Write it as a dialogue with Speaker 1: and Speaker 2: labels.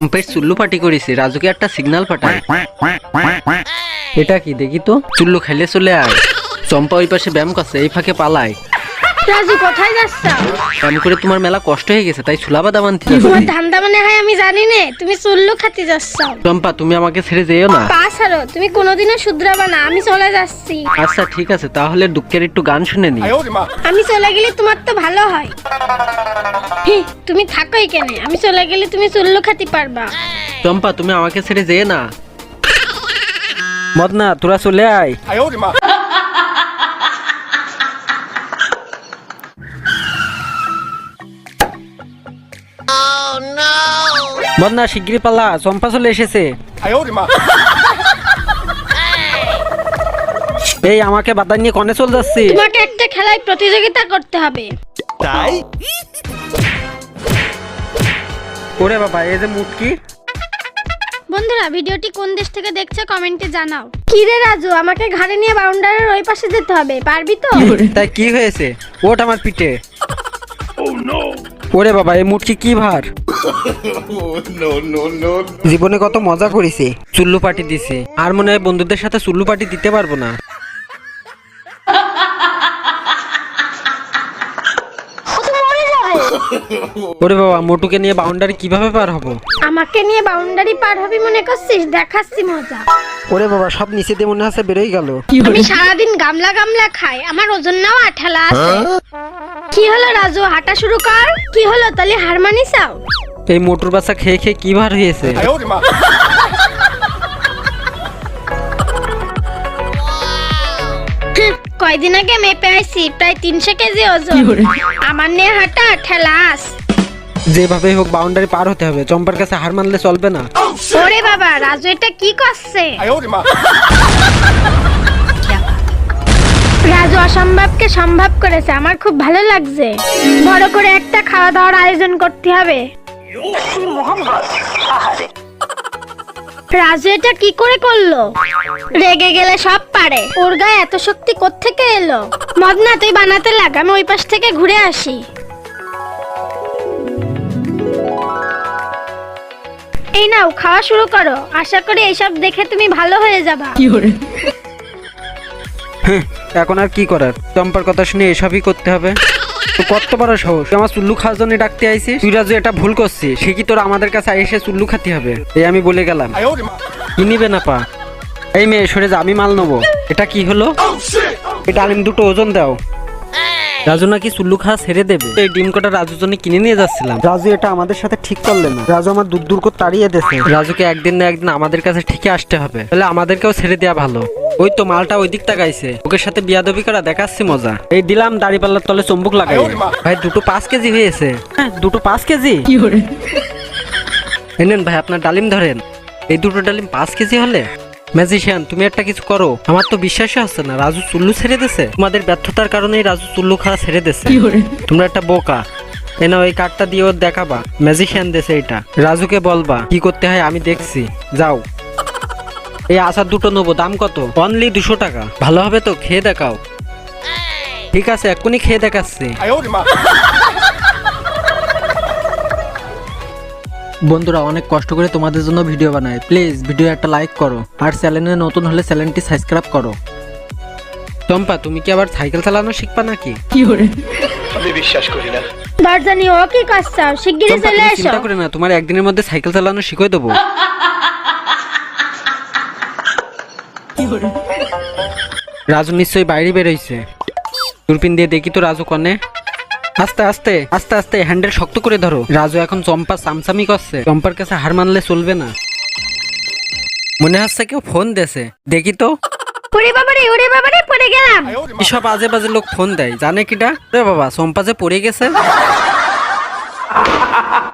Speaker 1: বেশ চুল্লু পার্টি করেছে। রাজুকে একটা সিগন্যাল পাঠায় এটা কি দেখি তো? চুল্লু খেলে চলে আয়। চম্পা ওই পাশে ব্যায়াম করছে এই ফাঁকে পালায়।
Speaker 2: রাজু কোথায় যাচ্ছ?
Speaker 1: করে তোমার মেলা কষ্ট হয়ে গেছে তাই
Speaker 2: তোমার ধান্দা মানে হয় আমি জানি নে তুমি চুল্লু খাতে যাচ্ছ।
Speaker 1: চম্পা তুমি আমাকে ছেড়ে যেও না।
Speaker 2: পা ছাড়ো তুমি কোনোদিনও শুধরাবা না আমি চলে যাচ্ছি।
Speaker 1: আচ্ছা ঠিক আছে তাহলে দুঃখের একটু গান শুনে নি।
Speaker 2: আমি চলে গেলে তোমার তো ভালো হয়। হি, তুমি থাকো এখানে আমি চলে গেলে তুমি চুল্লু খাতে পারবা।
Speaker 1: চম্পা তুমি আমাকে ছেড়ে যেয়ে না। মদনা তোরা চলে আয় মদনা শিগগিরই পালা চম্পা চলে এসেছে। এই আমাকে বাধা নিয়ে কনে চলে যাচ্ছি।
Speaker 2: তোমাকে একটা খেলায় প্রতিযোগিতা করতে হবে। তাই?
Speaker 1: ওরে বাবা এই যে মুটকি।
Speaker 2: বন্ধুরা ভিডিওটি কোন দেশ থেকে দেখছ কমেন্টে জানাও। কি রে রাজু আমাকে ঘাড়ে নিয়ে বাউন্ডারির ওই পাশে যেতে হবে পারবি তো?
Speaker 1: তাই কি হয়েছে? ওট আমার পিঠে। ওরে বাবা এই মুটকি কি ভার? জীবনে কত মজা করেছি। চুল্লু পাটি দিছি। আর মনে হয় বন্ধুদের সাথে চুল্লু পাটি দিতে পারব না। ওরে বাবা মোটুকে নিয়ে বাউন্ডারি কীভাবে পার হব?
Speaker 2: আমাকে নিয়ে বাউন্ডারি পার হবি মনে করছিস? দেখাচ্ছি মজা।
Speaker 1: ওরে বাবা সব নিচে দিয়ে মনে হচ্ছে বেরোই গেল।
Speaker 2: আমি সারাদিন গামলা গামলা খাই আমার ওজন নাও আঠালা আছে। কি হলো রাজু হাঁটা শুরু কর। কি হলো তাহলে হার মানিসাও
Speaker 1: এই মোটর বাচ্চা খেয়ে খেয়ে কি ভার হয়েছে?
Speaker 2: কয়দিন আগে মেপে আইছি প্রায় তিনশো কেজি ওজন। আমার নিয়ে হাঁটা ঠেলাস
Speaker 1: যেভাবে হোক বাউন্ডারি পার হতে হবে চম্পার কাছে হার মানলে চলবে না।
Speaker 2: ওরে বাবা রাজু এটা কি করছে? রাজু অসম্ভবকে সম্ভব করেছে আমার খুব ভালো লাগছে। বড় করে একটা খাওয়া দাওয়ার আয়োজন করতে হবে। রাজু এটা কি করে করল? রেগে গেলে সব পারে। ওর গায়ে এত শক্তি কোত্থেকে এলো? মদনা তুই বানাতে লাগ আমি ওই পাশ থেকে ঘুরে আসি। এই নাও খাওয়া শুরু করো। আশা করি এইসব দেখে তুমি ভালো হয়ে যাবা।
Speaker 1: হ্যাঁ, এখন আর কি করার? চম্পার কথা শুনে এসবই করতে হবে। তো কত বড় সাহস। তুই আমার চুল্লু খাওয়ার জন্য ডাকতে আইছিস? তুই রাজু এটা ভুল করছিস। সে কি তোর আমাদের কাছে এসে চুল্লু খাতে হবে? এই আমি বলে গেলাম। কি নিবে না পা? এই মেয়ে সরে যা আমি মাল নেব। এটা কি হলো? এটা আলিম দুটো ওজন দাও। রাজু নাকি চুল্লু খাওয়া ছেড়ে দেবে? এই ডিম কটা রাজুর জন্য কিনে নিয়ে যাচ্ছিলাম। রাজু এটা আমাদের সাথে ঠিক করলে না। রাজু আমার দূর দূর করে তাড়িয়ে দেছে রাজুকে একদিন না একদিন আমাদের কাছে ঠিকই আসতে হবে। তাহলে আমাদেরকেও ছেড়ে দেওয়া ভালো। ওই তো মালটা ওই দিক তাকাইছে ওকে সাথে বিয়াদবি করা দেখাচ্ছি মজা। এই দিলাম দাড়ি পাল্লার তলে চম্বুক লাগাই। ভাই দুটো পাঁচ কেজি হয়েছে। হ্যাঁ দুটো পাঁচ কেজি। এই নেন ভাই আপনার ডালিম ধরেন। এই দুটো ডালিম পাঁচ কেজি হলে? ম্যাজিশিয়ান তুমি একটা কিছু করো। আমার তো বিশ্বাসই হচ্ছে না রাজু চুল্লু ছেড়ে দেছে তোমাদের ব্যর্থতার কারণেই রাজু চুল্লু খাওয়া ছেড়ে দিছে তোমরা একটা বোকা। এ নাও এই কার্ডটা দিয়ে ওর দেখাবা। ম্যাজিশিয়ান দেছে এটা। রাজুকে বলবা কি করতে হয় আমি দেখছি। যাও। এই আচার দুটো নেব দাম কত? অনলি দুশো টাকা। ভালো হবে তো খেয়ে দেখাও। ঠিক আছে এক্ষুনি খেয়ে দেখাচ্ছি। বন্ধুরা অনেক কষ্ট করে তোমাদের জন্য ভিডিও বানায় প্লিজ ভিডিও একটা লাইক করো। আর চ্যানেলে নতুন হলে চ্যানেলটি সাবস্ক্রাইব করো। টম্পা তুমি কি আবার সাইকেল চালানো শিখবা নাকি?
Speaker 2: কি করে আমি বিশ্বাস করি দরজা নিয়ে ও কি করছ শিগগিরই চলে এসো।
Speaker 1: চিন্তা করে না তোমার একদিনের মধ্যে সাইকেল চালানো শিখিয়ে দেবো। রাজু নিশ্চয়ই বাইরে বেরোইছে। দূরপিন দিয়ে দেখি তো রাজু কনে। আস্তে আস্তে আস্তে আস্তে হ্যান্ডেল শক্ত করে ধরো। রাজু এখন চম্পা সামসামি করছে। চম্পার কাছে হার মানলে চলবে না। মনে হচ্ছে কেউ ফোন দেছে দেখি তো।
Speaker 2: ওরে বাবারে ওরে বাবারে পড়ে গেলাম।
Speaker 1: এসব আজে বাজে লোক ফোন দেয়। জানে কিটা রে বাবা চম্পা যে পড়ে গেছে।